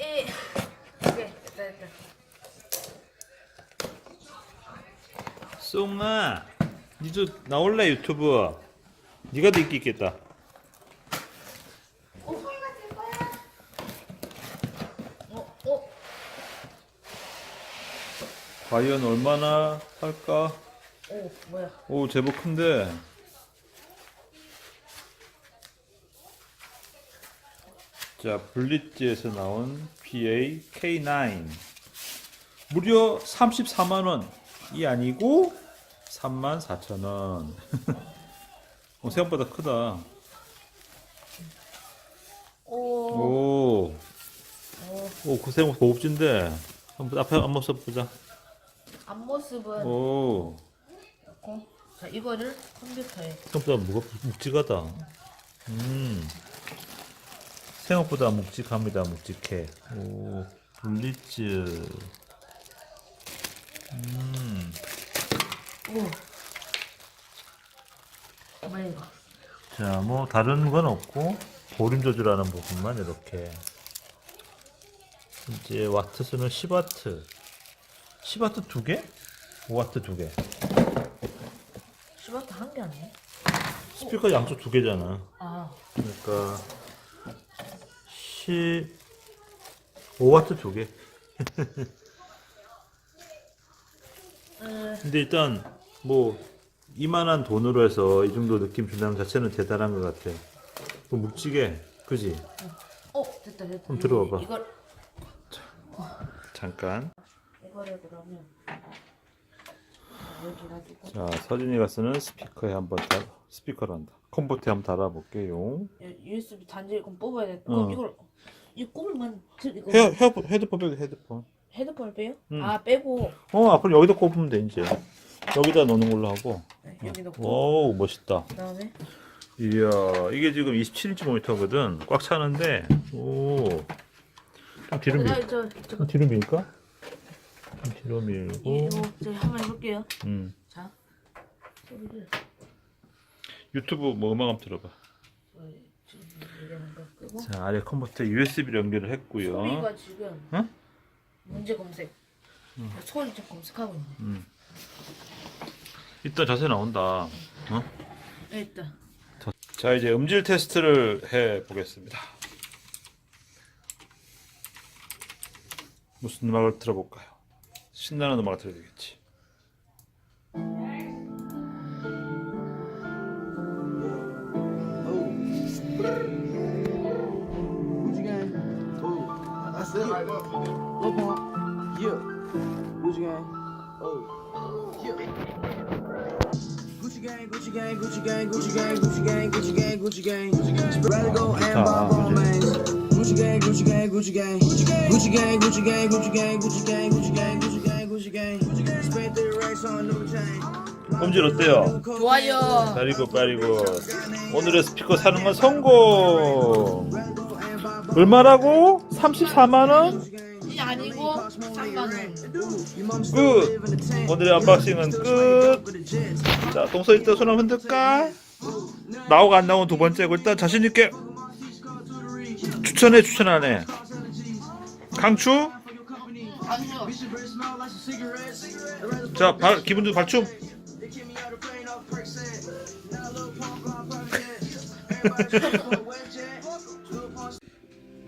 에. 오케이 됐다 됐다. 쏭아 니도 나올래 유튜브 니가 더 인기 있겠다 어 어. 과연 얼마나 살까 오 뭐야? 오 제법 큰데 자 블리츠에서 나온 BA K9 무려 34만원이 아니고 34,000원. 어, 생각보다 크다. 오. 오, 오, 그 생각 고급진데. 한번 앞에 한번 써보자. 앞모습은 오, 자 이거를 컴퓨터에. 생각보다 무겁, 묵직하다. 음. 생각보다 묵직합니다, 묵직해. 오, 블리츠. 음. 오. 정말 이거. 자, 뭐, 다른 건 없고, 보림 조절하는 부분만 이렇게. 이제 와트 수는 10와트. 10와트 두 개? 5와트 두 개. 시바트 한 개 아니야? 스피커 양쪽 두 개잖아. 아. 그러니까 15와트 두 개. 음, 근데 일단 뭐 이만한 돈으로 해서 이 정도 느낌 준다는 자체는 대단한 것 같아. 뭐 묵직해, 그지? 어 됐다 됐다. 그럼 들어와봐. 이걸 잠깐. 이거를 그러면 여기 가지고 자, 서진이가 쓰는 스피커에 한번 달, 스피커란다. 컴포트에 한번 달아볼게요. USB 단지 이건 뽑아야 돼. 어. 어. 이걸 이들 이거 헤어, 헤어, 헤드폰 빼고 헤드폰. 헤드폰을 빼요? 음. 아 빼고 어, 앞으로 여기다 꼽으면 돼 이제. 여기다 놓는 걸로 하고. 네, 여기 넣고 오, 멋있다. 그다음에 이야, 이게 지금 27인치 모니터거든. 꽉 차는데, 오. 좀 뒤로 밀, 저거 좀 뒤로 밀까? 좀 뒤로 밀고, 이거 저 한번 해볼게요. 음. 자 소리를 유튜브 뭐 음악 한번 들어봐. 거 끄고 자, 아래 컴퓨터에 USB로 연결을 했고요. 소리가 지금 응? 문제 검색 소리 좀 검색하고 있네. 음. 이따 자세 나온다. 어? 네. 자, 이제 음질 테스트를 해 보겠습니다. 무슨 음악을 들어볼까요? 신나는 음악을 들어야 되겠지. Yeah. Gucci gang. Oh. Yeah. Gucci gang, Gucci gang, Gucci gang, Gucci gang, Gucci gang, Gucci gang, Gucci gang, Gucci gang. Rather go and buy man. Gucci gang, Gucci gang, Gucci gang, Gucci gang, Gucci gang, Gucci gang, Gucci gang, Gucci gang, Gucci gang, Gucci gang, Gucci gang. Spent three racks on new chain. 음질 어때요? 좋아요. 빠리고 빠리고 오늘의 스피커 사는 건 성공 얼마라고? 34만원? 이 아니고 3만 원. 끝 오늘의 언박싱은 끝 자 동서 일단 손 한번 흔들까? 나오고 안 나오고 두 번째고 일단 자신있게 추천해 추천 안해 강추? 자 발, 기분 좋은 발춤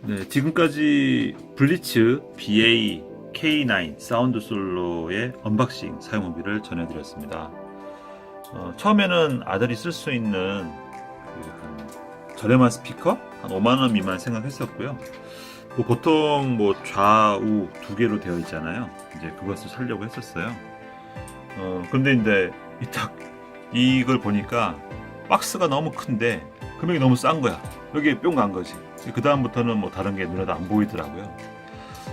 네, 지금까지 블리츠 BA K9 사운드 솔로의 언박싱 사용 후기를 전해드렸습니다. 어, 처음에는 아들이 쓸 수 있는 그, 한 저렴한 스피커 한 5만 원 미만 생각했었고요. 뭐 보통 뭐 좌우 두 개로 되어 있잖아요. 이제 그것을 살려고 했었어요. 어, 근데 이제 이 딱 이걸 보니까 박스가 너무 큰데 금액이 너무 싼 거야. 여기에 뿅 간 거지. 그 다음부터는 뭐 다른 게 눈에도 안 보이더라고요.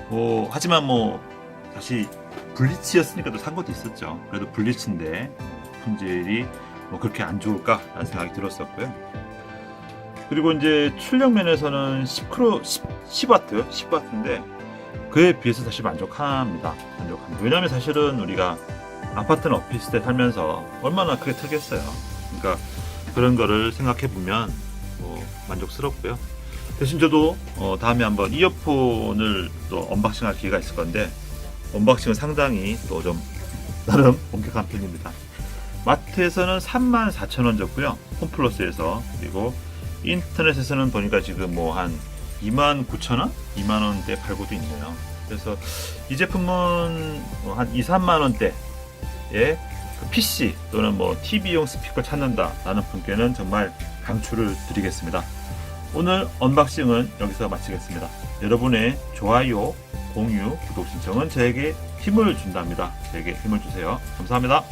뭐 하지만 뭐 다시 블리츠였으니까 또 산 것도 있었죠. 그래도 블리츠인데 품질이 뭐 그렇게 안 좋을까라는 생각이 들었었고요. 그리고 이제 출력 면에서는 10크로 10, 10 와트, 10와트인데 그에 비해서 사실 만족합니다. 만족합니다. 왜냐하면 사실은 우리가 아파트나 오피스텔 살면서 얼마나 크게 틀겠어요. 그러니까 그런 거를 생각해 보면 뭐 만족스럽고요. 대신 저도 어, 다음에 한번 이어폰을 또 언박싱 할 기회가 있을 건데 언박싱은 상당히 또 좀 나름 본격한 편입니다. 마트에서는 34,000원 줬고요. 홈플러스에서 그리고 인터넷에서는 보니까 지금 뭐 한 29,000원? 2만원대 팔고도 있네요. 그래서 이 제품은 뭐 한 2, 3만 원대의 그 PC 또는 뭐 TV용 스피커 찾는다라는 분께는 정말 강추를 드리겠습니다. 오늘 언박싱은 여기서 마치겠습니다. 여러분의 좋아요, 공유, 구독 신청은 저에게 힘을 준답니다. 저에게 힘을 주세요. 감사합니다.